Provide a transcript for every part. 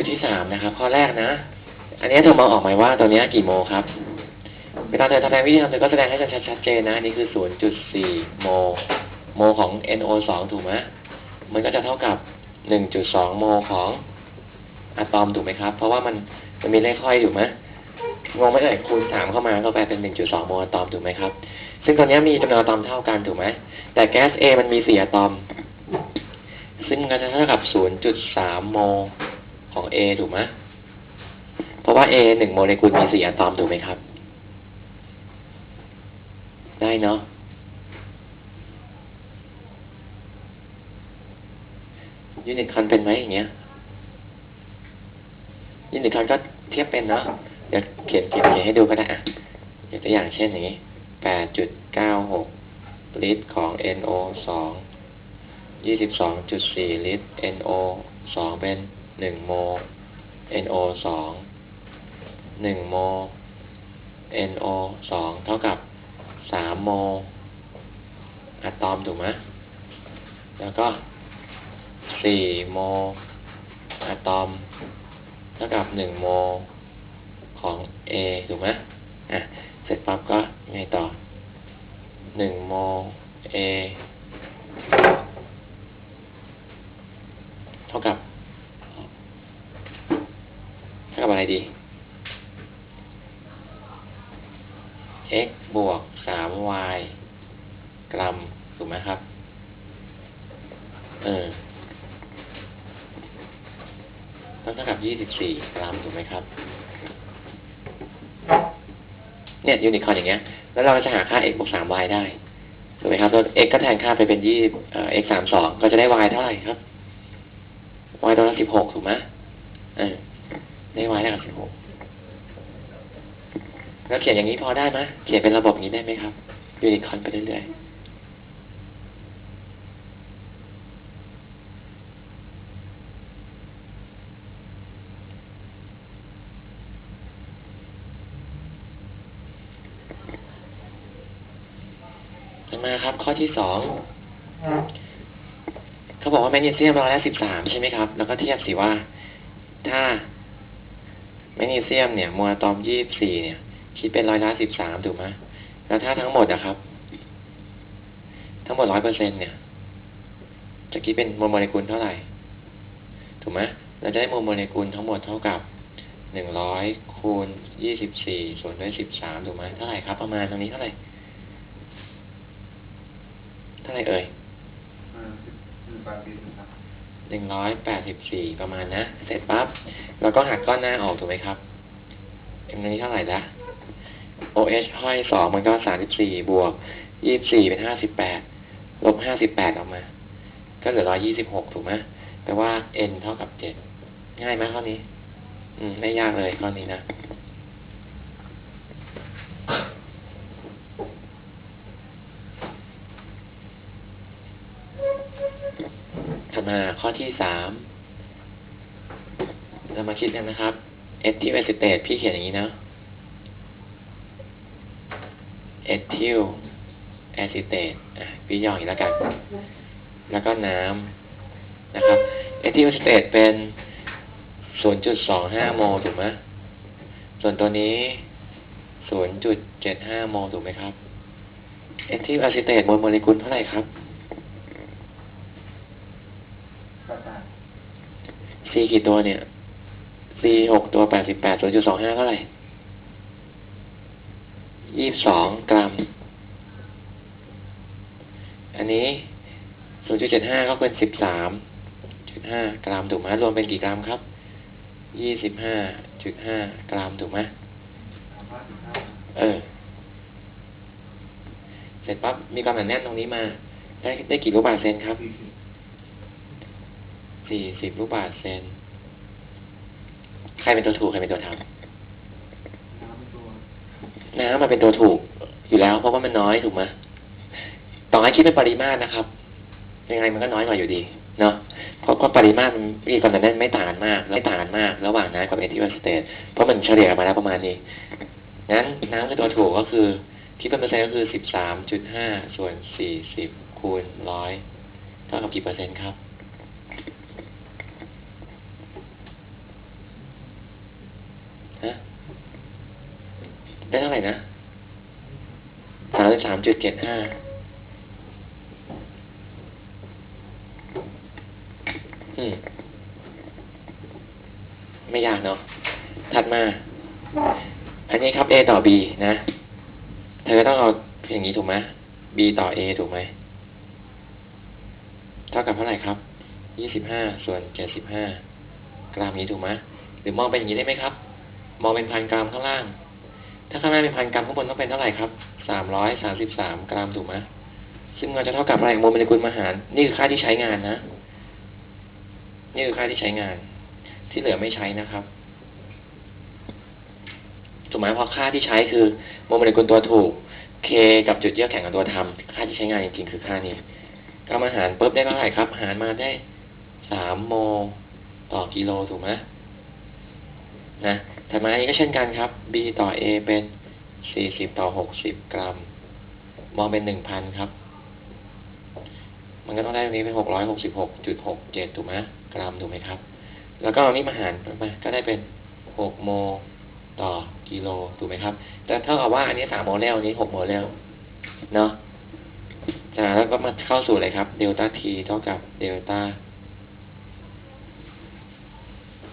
ชุดที่สามนะครับ ข้อแรกนะ อันนี้เธอมองออกไหมว่าตัวเนี้กี่โมครับ เวลาเธอแสดงวิธีทำเธอก็แสดงให้ชัดชัดเจนนะนี่คือ0.4โม โมของ NO2 ถูกไหมมันก็จะเท่ากับ1.2โมของอะตอมถูกไหมครับ เพราะว่ามันมันมีเลขค่อยถูกไหมงงไมเอ่ยคูณสามเข้ามาก็กลายเป็น1.2โมอะตอมถูกไหมครับ ซึ่งตอนนี้มีจำนวนอะตอมเท่ากันถูกไหมแต่แก๊ส A มันมี4อะตอม ซึ่งมันก็จะเท่ากับ0.3โม ของ A ถูกไหมเพราะว่า A หนึ่งโมเลกุลมี4อะตอมถูกไหมครับ ได้เนาะยูนิตคอนเป็นไหมอย่างเงี้ยยูนิตคอนก็เทียบเป็นเนาะเดี๋ยวเขียนเขียนเขียนให้ดูก็ได้อะยกตัวอย่างเช่นอย่างนี้แปดจุดเก้าหกลิตรของ NO สองยี่สิบสองจุดสี่ลิตร NO สองเป็น หนึ่งโม NO สองหนึ่งโม NO สองเท่ากับสามโมอะตอมถูกไหมแล้วก็สี่โมอะตอม เท่ากับหนึ่งโมของ A ถูกไหมอะ เสร็จปั๊บก็ไงต่อหนึ่งโม A เท่ากับ เท่ากับอะ ไรดี x บวกสาม y กรัม ถูกไหมครับ เออต้องเท่ากับยี่สิบสี่กรัม ถูกไหมครับ เนี่ยยูนิคอร์นอย่างเงี้ย แล้วเราจะหาค่า x บวกสาม y ได้ ถูกไหมครับ แล้ว x ก็แทนค่าไปเป็นยี่เอ่อ x สามสองก็จะได้ y เท่าไหร่ครับ y ตัวละสิบหกถูกไหมเออ ได้ได้กับสิบหกแล้วเขียนอย่างนี้พอได้ไหมเขียนเป็นระบบอย่างนี้ได้ไหมครับยูนิคอนไปเรื่อยๆต่อมาครับ ข้อที่สองเขาบอกว่าแมกนีเซียมร้อยละสิบสามใช่ไหมครับ แล้วก็เทียบสิว่า ถ้า แมกนีเซียมเนี่ยโมอะตอมยี่สิบสี่เนี่ย คิดเป็นร้อยละสิบสามถูกไหมแล้วถ้าทั้งหมดอะครับ ทั้งหมดร้อยเปอร์เซ็นเนี่ย จะคิดเป็นโมโมเลกุลเท่าไหร่ ถูกไหมเราจะได้โมโมเลกุลทั้งหมดเท่ากับหนึ่งร้อยคูณยี่สิบสี่ส่วนด้วยสิบสามถูกไหมเท่าไหร่ครับ ประมาณตรงนี้เท่าไหร่ เท่าไหร่เอ่ยอ่าสิบหนึ่งแปดสิบนะครับ หนึ่งร้อยแปดสิบสี่ประมาณนะ เสร็จปั๊บเราก็หักก้อนหน้าออกถูกไหมครับเอ็มนี้เท่าไหร่ละ OH ห้อยสองมันก็สามสิบสี่บวกยี่สิบสี่เป็นห้าสิบแปดลบห้าสิบแปดออกมา ก็เหลือร้อยยี่สิบหกถูกไหมแปลว่า n เท่ากับเจ็ดง่ายไหมข้อนี้ อืม ไม่ยากเลยข้อนี้นะ ถัดมาข้อ ที่สามเรามาคิดกันนะครับเอทิลเอซิเตตพี่เขียนอย่างนี้นะเอทิลแอซิเตตอะพี่ย่ออีกแล้วกัน แล้วก็น้ำนะครับเอทิลแอซิเตตเป็น 0.25 โมลถูกไหมส่วนตัวนี้ 0.75 โมลถูกไหมครับเอทิลแอซิเตตโมลโมเลกุลเท่าไหร่ครับ ก็ได้ C กี่ตัวเนี่ย C หกตัวแปดสิบแปดศูนย์จุดสองห้าเท่าไหร่ยี่สิบสองกรัม อันนี้ศูนย์จุดเจ็ดห้าก็เป็นสิบสามจุดห้ากรัมถูกไหมรวมเป็นกี่กรัมครับยี่สิบห้าจุดห้ากรัมถูกไหมเออ เสร็จปั๊บมีความหนาแน่นตรงนี้มา ได้ได้กี่ลูกบาศก์เซนครับ สี่สิบลูกบาศก์เซน ใครเป็นตัวถูก ใครเป็นตัวทำน้ำมันเป็นตัวถูกอยู่แล้ว เพราะว่ามันน้อยถูกไหมต่อให้คิดเป็นปริมาตรนะครับ ยังไงมันก็น้อยกว่าอยู่ดี เนาะเพราะว่าปริมาตรมันมีความหนาแน่นไม่ต่างกันมากไม่ต่างกันมาก ระหว่างน้ำกับเอทิลสเตตเพราะมันเฉลี่ยมาแล้วประมาณนี้งั้นน้ำคือตัวถูกก็คือคิดเป็นเปอร์เซ็นต์ก็คือสิบสามจุดห้าส่วนสี่สิบคูณร้อยเท่ากับกี่เปอร์เซ็นต์ครับ ได้เท่าไหร่นะสามสิบสามจุดเจ็ดห้าอืม ไม่ยากเนาะ ถัดมา อันนี้ครับ A ต่อ B นะ เธอต้องเอาอย่างนี้ถูกไหม B ต่อ A ถูกไหม เท่ากับเท่าไหร่ครับ ยี่สิบห้าส่วนเจ็ดสิบห้ากรัมนี้ถูกไหมหรือมองเป็นอย่างนี้ได้ไหมครับ มองเป็นพันกรัมข้างล่าง ถ้าข้างล่าเป็นพันกรัมข้างบนต้องเป็นเท่าไหร่ครับสามร้อยสามสิบสามกรัมถูกไหมซึ่งมันจะเท่ากับอะไรโมเลกุลมหาร นี่คือค่าที่ใช้งานนะ นี่คือค่าที่ใช้งาน ที่เหลือไม่ใช้นะครับถูกไหมเพราะค่าที่ใช้คือโมเลกุลตัวถูก K กับจุดเยือกแข็งกับตัวทำค่าที่ใช้งานจริงๆคือค่านี้ก็มาหารปุ๊บได้เท่าไหร่ครับ หารมาได้สามโม ต่อกิโลถูกไหมนะ ถัดมาอันนี้ก็เช่นกันครับ B ต่อ A เป็นสี่สิบต่อหกสิบกรัม มองเป็นหนึ่งพันครับ มันก็ต้องได้ตรงนี้เป็นหกร้อยหกสิบหกจุดหกเจ็ดถูกไหมกรัม ถูกไหมครับ แล้วก็เอานี้มาหารไปก็ได้เป็นหกโมต่อกิโล ถูกไหมครับ แต่เท่ากับว่าอันนี้สามโมเลลอันนี้หกโมเลลเนาะจากนั้นก็มาเข้าสู่อะไรครับ เดลต้าทีเท่ากับเดลต้า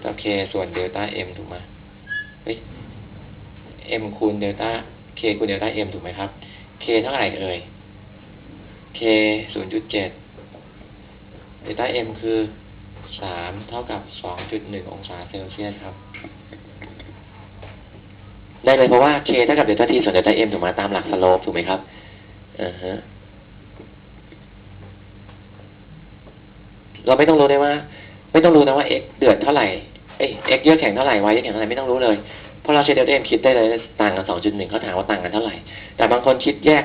ต่อเคส่วนเดลต้าเอ็มถูกไหม เฮ้ยเอ็มคูณเดลต้าเคคูณเดลต้าเอ็มถูกไหมครับเคเท่าไหร่เอ่ยเคศูนย์จุดเจ็ดเดลต้าเอ็มคือสามเท่ากับสองจุดหนึ่งองศาเซลเซียสครับ ได้เลยเพราะว่าเคเท่ากับเดลต้าทีส่วนเดลต้าเอ็มถูกไหมตามหลักสโลปถูกไหมครับอ่าฮะเราไม่ต้องรู้ได้ว่า ไม่ต้องรู้นะว่า x เดือดเท่าไหร่ เอ้ย x เยอะแข็งเท่าไหร่ y เยอะแข็งเท่าไหร่ไม่ต้องรู้เลยเพราะเราใช้เดลต้า m คิดได้เลยต่างกันสองจุดหนึ่งเขาถามว่าต่างกันเท่าไหร่ แต่บางคนคิดแยก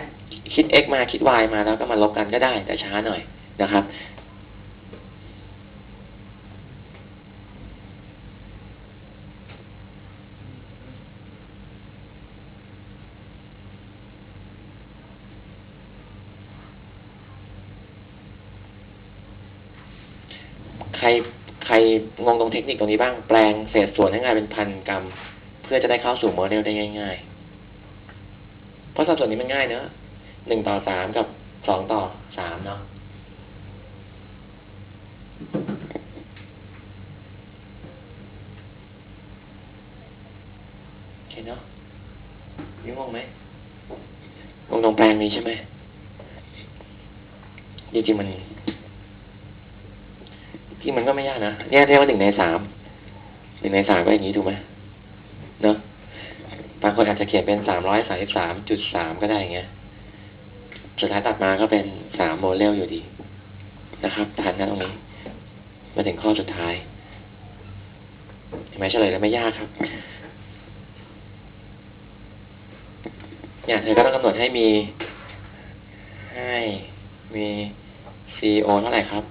คิด x มาคิด y มาแล้วก็มาลบกันก็ได้แต่ช้าหน่อยนะครับ ใคร ใครงงตรงเทคนิคตรงนี้บ้างแปลงเศษส่วนให้กลายเป็นพันกรัม เพื่อจะได้เข้าสู่โมเดลได้ง่าย ๆ เพราะสัดส่วนนี้มันง่ายเนอะหนึ่งต่อสามกับสองต่อสามเนาะโอเคเนาะยังงงไหมงงตรงแปลงนี้ใช่ไหมจริงๆมัน ที่มันก็ไม่ยากนะเนี่ยเรียกว่าหนึ่งในสามหนึ่งในสามก็อย่างนี้ถูกไหมเนาะบางคนอาจจะเขียนเป็นสามร้อยสามสิบสามจุดสามก็ได้อย่างเงี้ยสุดท้ายตัดมาก็เป็นสามโมเลลอยู่ดี นะครับทันนะตรงนี้ มาถึงข้อสุดท้ายเห็นไหมเฉลยแล้วไม่ยากครับเนี่ยเธอก็ต้องกำหนดให้มี ให้มี CO เท่าไหร่ครับ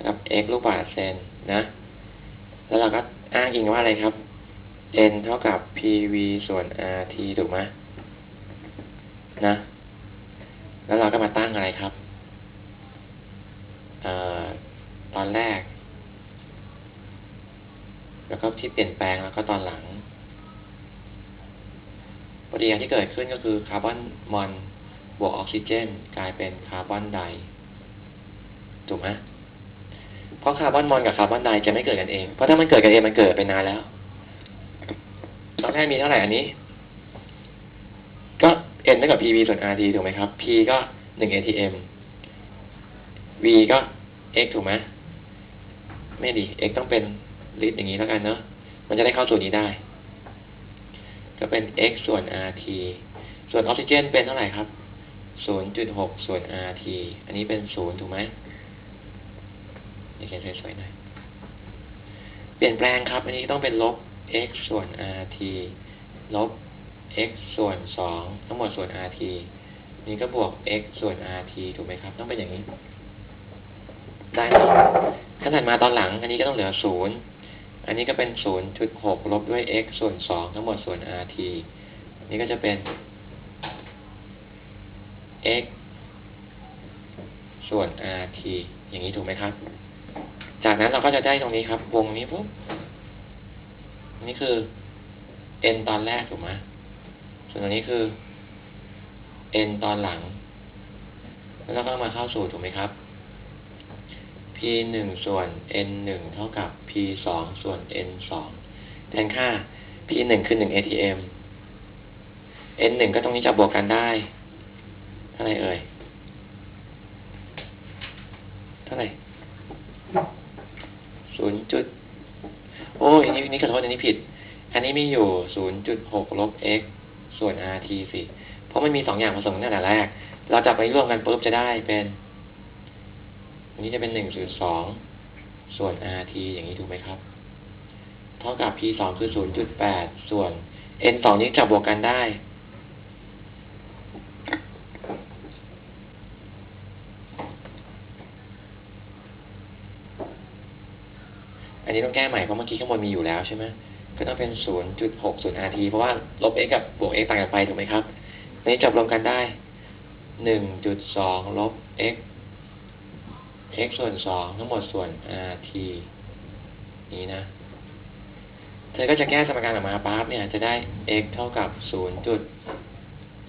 นะครับ x ลูกบาศก์เซนนะ แล้วเราก็อ้างอิงว่าอะไรครับ n เท่ากับ pv ส่วน rt ถูกไหมนะ แล้วเราก็มาตั้งอะไรครับออตอนแรก แล้วก็ที่เปลี่ยนแปลงแล้วก็ตอนหลังปฏิกิริยาที่เกิดขึ้นก็คือคาร์บอนมอนบวกออกซิเจน กลายเป็นคาร์บอนไดถูกไหม เพราะคาร์บอนมอนกับคาร์บอนไดจะไม่เกิดกันเอง เพราะถ้ามันเกิดกันเองมันเกิดไปนานแล้วตอนแรกมีเท่าไหร่อันนี้ ก็ n เท่ากับ pv ส่วน rt ถูกไหมครับ p ก็หนึ่ง atm v ก็ x ถูกไหมไม่ดี x ต้องเป็นลิตรอย่างนี้แล้วกันเนาะมันจะได้เข้าส่วนนี้ได้ ก็เป็น x ส่วน rt ส่วนออกซิเจนเป็นเท่าไหร่ครับ0.6 ส่วน rt อันนี้เป็น 0 ถูกไหม นี่เขียนสวยๆหน่อยเปลี่ยนแปลงครับ อันนี้ต้องเป็นลบ x ส่วน rt ลบ x ส่วนสองทั้งหมดส่วน rt นี่ก็บวก x ส่วน rt ถูกไหมครับ ต้องเป็นอย่างนี้ ได้ไหมขนาดมาตอนหลัง อันนี้ก็ต้องเหลือศูนย์อันนี้ก็เป็นศูนย์จุดหกลบด้วย x ส่วนสองทั้งหมดส่วน rt นี่ก็จะเป็น x ส่วน rt อย่างนี้ถูกไหมครับ จากนั้นเราก็จะได้ตรงนี้ครับ วงนี้ปุ๊บนี่คือ n ตอนแรกถูกไหมส่วนอันนี้คือ n ตอนหลัง แล้วเราก็มาเข้าสูตรถูกไหมครับ p หนึ่งส่วน n หนึ่งเท่ากับ p สองส่วน n สองแทนค่า p หนึ่งคือหนึ่ง atm n หนึ่งก็ตรงนี้จะบวกกันได้เท่าไหร่เอ่ยเท่าไหร่ ศูนย์จุดโอ้ยนนี้อันนี้ขอโทษอันนี้ผิด อันนี้มีอยู่ศูนย์จุดหกลบ x ส่วน rt สิเพราะมันมีสองอย่างผสมกันแต่แรก เราจับไปร่วมกันปุ๊บจะได้เป็นอันนี้จะเป็นหนึ่งจุดสองส่วน rt อย่างนี้ถูกไหมครับ เท่ากับ p สองคือศูนย์จุดแปดส่วน n สองนี้จับบวกกันได้ อันนี้ต้องแก้ใหม่เพราะเมื่อกี้ข้างบนมีอยู่แล้วใช่ไหมก็ต้องเป็นศูนย์จุดหกศูนย์ rt เพราะว่าลบ x กับบวก x ต่างกันไปถูกไหมครับนนี้จับรวมกันได้หนึ่งจุดสองลบ x x ส่วนสองทั้งหมดส่วน rt นี้นะ เธอก็จะแก้สมการออกมาปั๊บเนี่ยจะได้ x เท่ากับศูนย์จุด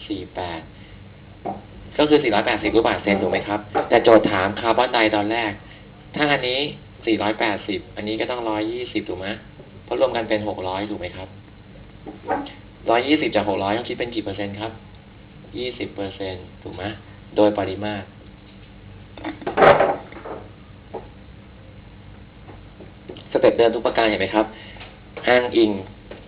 สี่แปดก็คือ 480 รูปบาทเซนถูกไหมครับ แต่โจทย์ถามคาร์บอนไดตอนแรก ถ้าอันนี้ 480อันนี้ก็ต้อง120ถูกไหมเพราะรวมกันเป็น600ถูกไหมครับ120จาก600ต้องคิดเป็นกี่เปอร์เซ็นต์ครับ20เปอร์เซ็นต์ถูกไหมโดยปริมาตร สเต็ปเดิมทุกประการเห็นไหมครับ อ้างอิง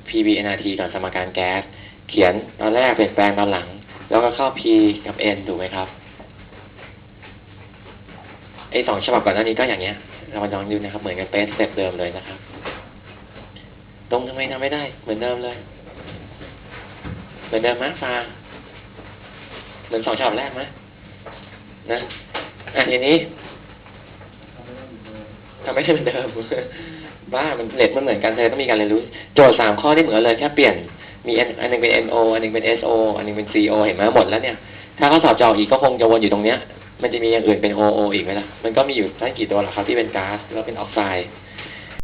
PBNRT ก่อนสมการแก๊ส เขียนตอนแรกเปลี่ยนแปลงตอนหลัง แล้วก็เข้า P กับ N ถูกไหมครับไอสองฉบับก่อนหน้านี้ก็อย่างเงี้ย เรามาลองดูนะครับ เหมือนกันเป๊ะสเต็ปเดิมเลยนะครับ ตรงทำไมทำไม่ได้ เหมือนเดิมเลย เหมือนเดิมมะฟาเหมือนสองฉบับแรกมะนะอะทีนี้ทำไม่ได้เหมือนเดิมทำไม่ได้เหมือนเดิมบ้ามันเน็ตมันเหมือนกันเธอต้องมีการเรียนรู้ โจทย์สามข้อที่เหมือนเลยแค่เปลี่ยนมีอันหนึงเป็น NO อันหนึงเป็น SO อันหนึงเป็น CO เห็นไหมหมดแล้วเนี่ย ถ้าเขาสอบจะออกอีกก็คงจะวนอยู่ตรงเนี้ย มันจะมีอย่างอื่นเป็น OO อีกไหมล่ะ มันก็มีอยู่ไม่กี่ตัวหรอกครับที่เป็นก๊าซแล้วเป็นออกไซด์